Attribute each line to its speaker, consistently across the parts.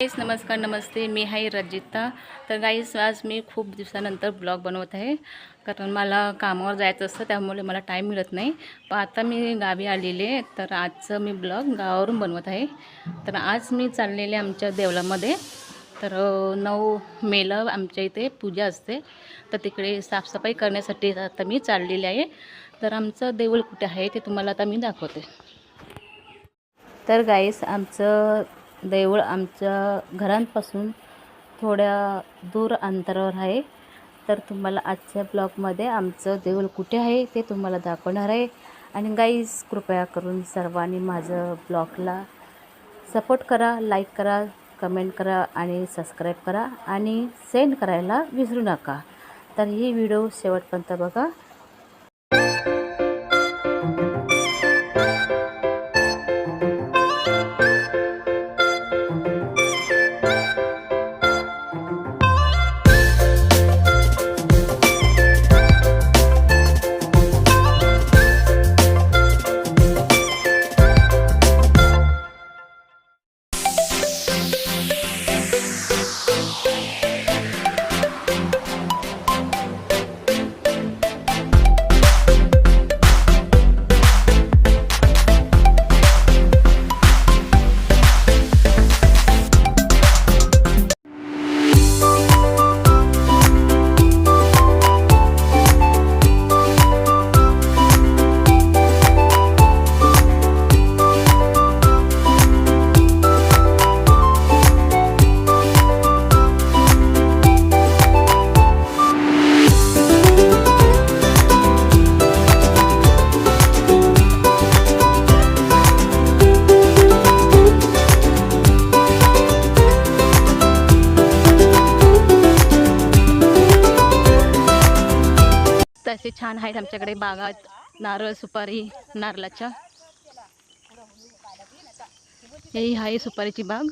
Speaker 1: गाईस नमस्कार नमस्ते. मी आहे रजिता. तर गाईस आज मी खूप दिवसानंतर ब्लॉग बनवत आहे. कारण मला कामावर जायचं असतं त्यामुळे मला टाईम मिळत नाही. पण आता मी गावी आलेले आहे, तर आजचं मी ब्लॉग गावावरून बनवत आहे. तर आज मी चाललेले आमच्या देवळामध्ये. तर नऊ मेला आमच्या इथे पूजा असते. तर तिकडे साफसफाई करण्यासाठी आता मी चाललेले आहे. तर आमचं देऊळ कुठे आहे ते तुम्हाला आता मी दाखवते. तर गाईस आमचं देऊळ आमच्या घरांपासून थोड्या दूर अंतरावर आहे. तर तुम्हाला आजच्या ब्लॉगमध्ये आमचं देऊळ कुठे आहे ते तुम्हाला दाखवणार आहे. आणि गाईज कृपया करून सर्वांनी माझं ब्लॉगला सपोर्ट करा लाईक करा कमेंट करा आणि सबस्क्राईब करा. आणि सेंड करायला विसरू नका. तर ही व्हिडिओ शेवटपर्यंत बघा. तसे छान आहेत आमच्याकडे बागात नारळ सुपारी नारळाच्या. ही आहे सुपारीची बाग.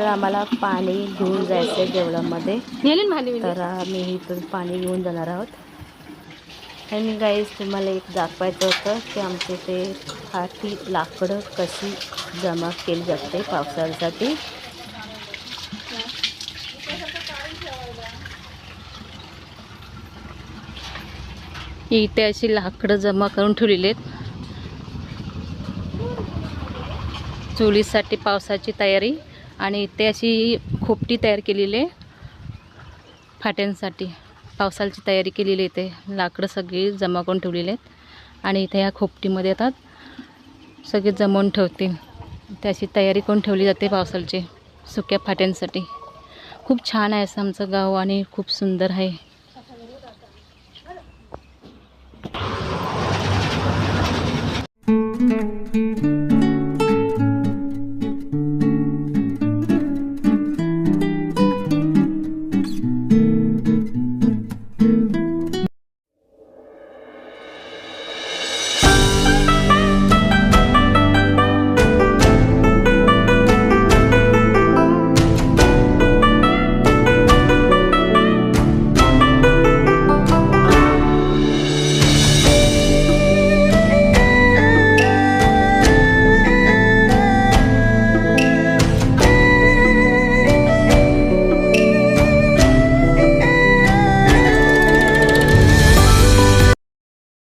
Speaker 1: इथं आम्हाला पाणी घेऊन जायचं आहे देवळामध्ये तर आम्ही इथून पाणी घेऊन जाणार आहोत. आणि गाईस तुम्हाला एक दाखवायचं होतं की आमच्या इथे हाती लाकडं कशी जमा केली जाते पावसाळ्यासाठी. इथे अशी लाकडं जमा करून ठेवलेली आहेत. चुलीसाठी पावसाची तयारी. आणि इथे अशी खोपटी तयार केलेली आहे. फाट्यांसाठी पावसाची तयारी केलेली आहे इथे. लाकडं सगळी जमा करून ठेवलेली आहेत. आणि इथे ह्या खोपटीमध्ये येतात. सगळे जमवून ठेवतील. त्याची तयारी करून ठेवली जाते पावसाळची सुक्या फाट्यांसाठी. खूप छान आहे असं आमचं गाव आणि खूप सुंदर आहे.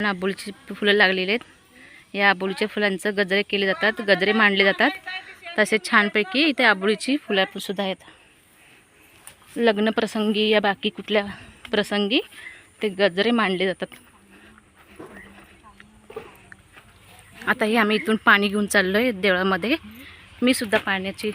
Speaker 1: आबोलीची फुलं लागलेली आहेत. या आबोलीच्या फुलांचं गजरे केले जातात गजरे मांडले जातात. तसेच छानपैकी इथे आबोलीची फुलं सुद्धा आहेत. लग्न प्रसंगी या बाकी कुठल्या प्रसंगी ते गजरे मांडले जातात. आता हे आम्ही इथून पाणी घेऊन चाललो आहे देवळामध्ये. मी सुद्धा पाण्याची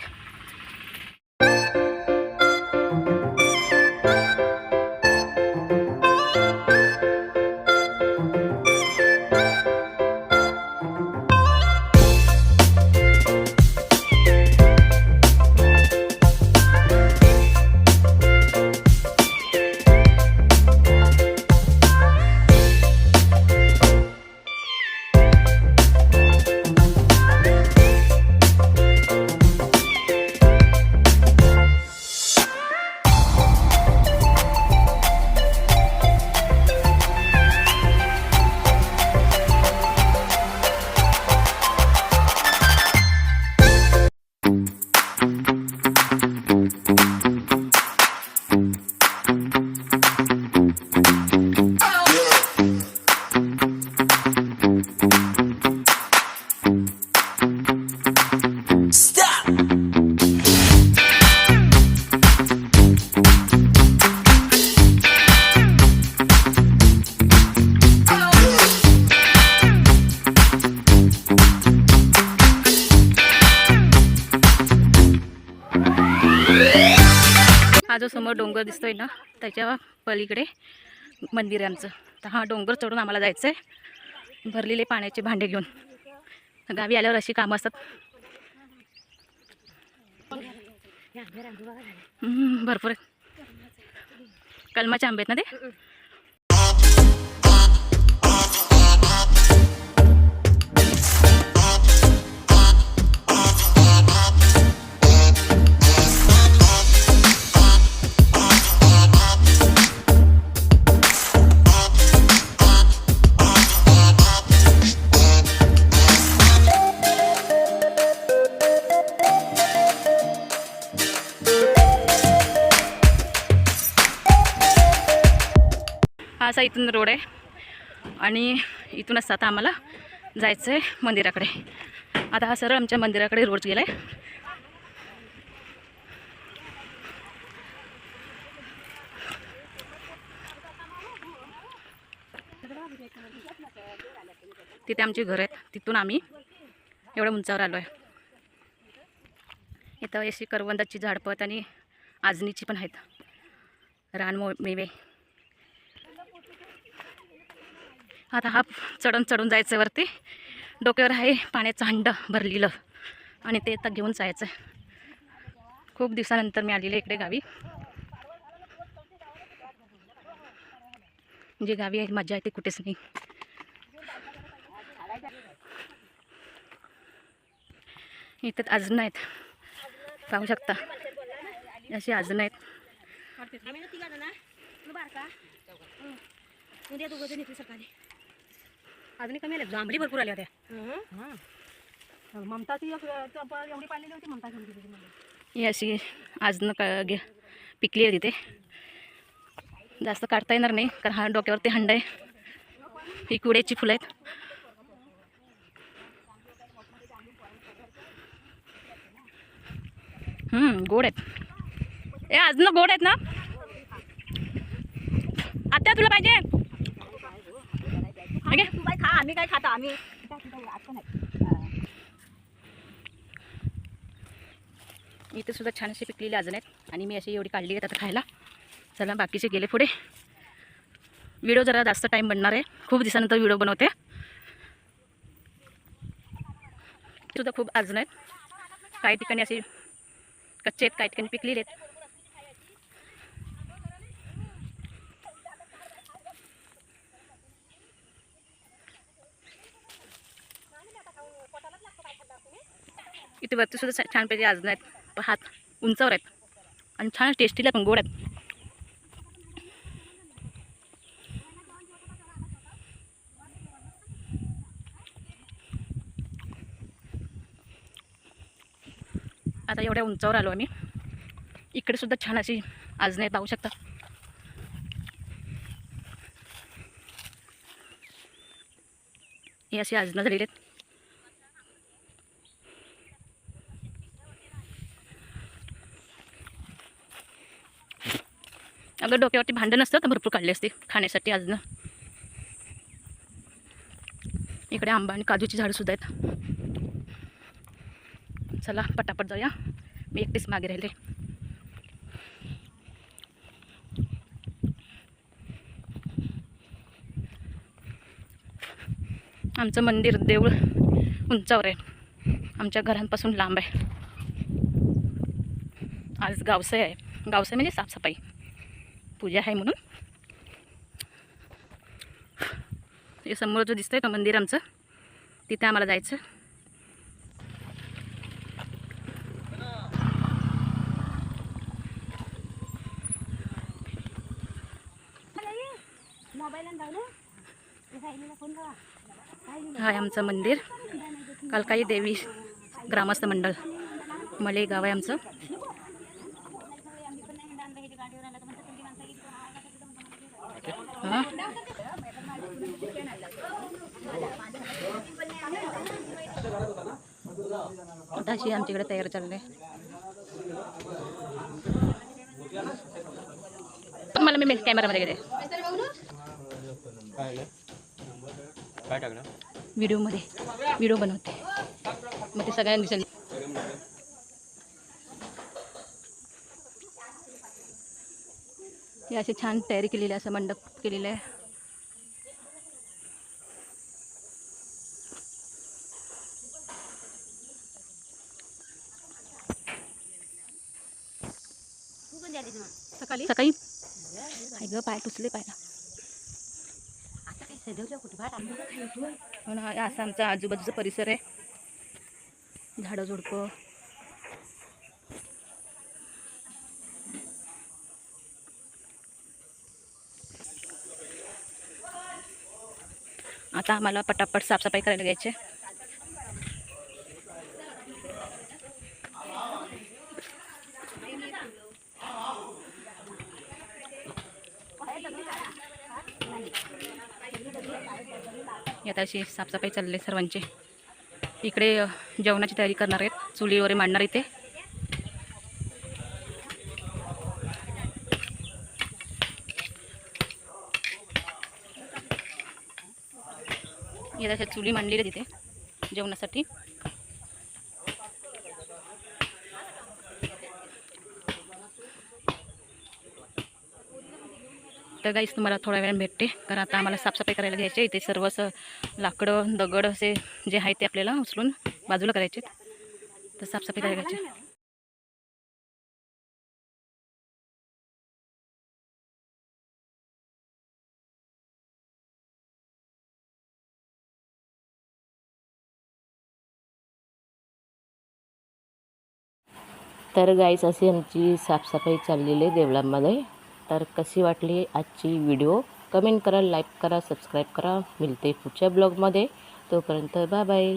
Speaker 1: समोर डोंगर दिसतोय ना त्याच्या पलीकडे मंदिर आहे आमचं. तर हा डोंगर चढून आम्हाला जायचं आहे भरलेले पाण्याचे भांडे घेऊन. गावी आल्यावर अशी कामं असतात. भरपूर कलमाच्या कलमाचे आंबे आहेत ना ते? असा इथून रोड आहे. आणि इथूनच आता आम्हाला जायचं आहे मंदिराकडे. आता हा सरळ आमच्या मंदिराकडे रोड गेला आहे तिथे आमची घर आहेत. तिथून आम्ही एवढ्या उंचावर आलो आहे इथं अशी करवंदाची झाडपत आणि आजनीची पण आहेत. रान मो मेवे. आता हा चढून चढून जायचं वरती. डोक्यावर आहे पाण्याचं हंड भरलेलं. आणि ते आता घेऊन जायचं खूप दिवसानंतर मी आलेले इकडे गावी. जे गावी आहे मजा आहे ते कुठेच नाही. इथं अजून आहेत पाहू शकता. अशी अजून आहेत
Speaker 2: उद्या तू गजन येते सकाळी अजूनही कमी आल्या. जांभळी भरपूर आल्या होत्या. हां. ममताची एक चंप एवढी पाळलेली होती ममता
Speaker 1: ही अशी क गे पिकली आहे तिथे. जास्त काढता येणार नाही कारण हा डोक्यावरती हंड आहे. ही कुड्याची फुलं आहेत. गोड आहेत. ए अजून गोड आहेत ना? आत्या तुला पाहिजे?
Speaker 2: तू काय खा आम्ही काय खाता आम्ही
Speaker 1: इथे सुद्धा छान अशी पिकलेली अजून आहेत. आणि मी अशी एवढी काढली आहेत आता खायला. चला बाकीचे गेले पुढे. व्हिडिओ जरा जास्त टाईम बनणार आहे. खूप दिवसानंतर व्हिडिओ बनवते. सुद्धा खूप अजून आहेत. काही ठिकाणी असे कच्चे आहेत काही ठिकाणी पिकलेले आहेत. इथे वरती सुद्धा छानपैकी अजून आहेत. हात उंचावर आहेत. आणि छान टेस्टीला पण गोड आहेत. आता एवढ्या उंचावर आलो आम्ही. इकडे सुद्धा छान अशी आजने पाहू शकता. ही अशी आजनं झालेली आहेत. अगं डोक्यावरती भांडं नसतं तर भरपूर काढले असते खाण्यासाठी अजून इकडे आंबा आणि काजूची झाडंसुद्धा आहेत. चला पटापट जाऊया. मी एकटीच मागे राहिले. आमचं मंदिर देऊळ उंचावर आहे. आमच्या घरांपासून लांब आहे. आज गावसाई आहे. गावसाई म्हणजे साफसफाई. पूजा आहे म्हणून. हे समोर जो दिसतंय तो मंदिर आमचं तिथे आम्हाला जायचं. हाय आहे आमचं मंदिर कालकाई देवी ग्रामस्थ मंडळ मले गाव आहे आमचं. आमच्याकडे तयार चालले. मला मी कॅमेरामध्ये गेले
Speaker 3: काय टाकलं
Speaker 1: व्हिडिओमध्ये व्हिडिओ बनवते. मग ते सगळ्यांना दिसेल. हे असे छान तयारी केलेली आहे असं मंडप केलेलं आहे
Speaker 2: तू कधी आलीस मग सकाळी?
Speaker 1: सकाळी? आई गं पाय टुचले पायला. हो हा असा आमचा आजूबाजूचा परिसर आहे. झाडं झुडपं. आता आम्हाला पटापट साफसफाई करायला घ्यायची अशी साफसफाई चालली आहे सर्वांची. इकडे जेवणाची तयारी करणार आहेत. चुली वगैरे मांडणार इथे. यात अशा चुली मांडलेल्या तिथे जेवणासाठी. तर गाईस तुम्हाला थोड्या वेळाने भेटते. कारण आता आम्हाला साफसफाई करायला घ्यायची आहे. इथे सर्व असं लाकडं दगड असे जे आहे ते आपल्याला उचलून बाजूला करायचे तर साफसफाई करायला घ्यायची
Speaker 4: तर गाईस अशी आमची साफसफाई चाललेली आहे देवळामध्ये. तर कशी वाटली आजची व्हिडिओ? कमेंट करा लाईक करा सबस्क्राईब करा. मिळते पुढच्या ब्लॉगमध्ये. तोपर्यंत बाय बाय.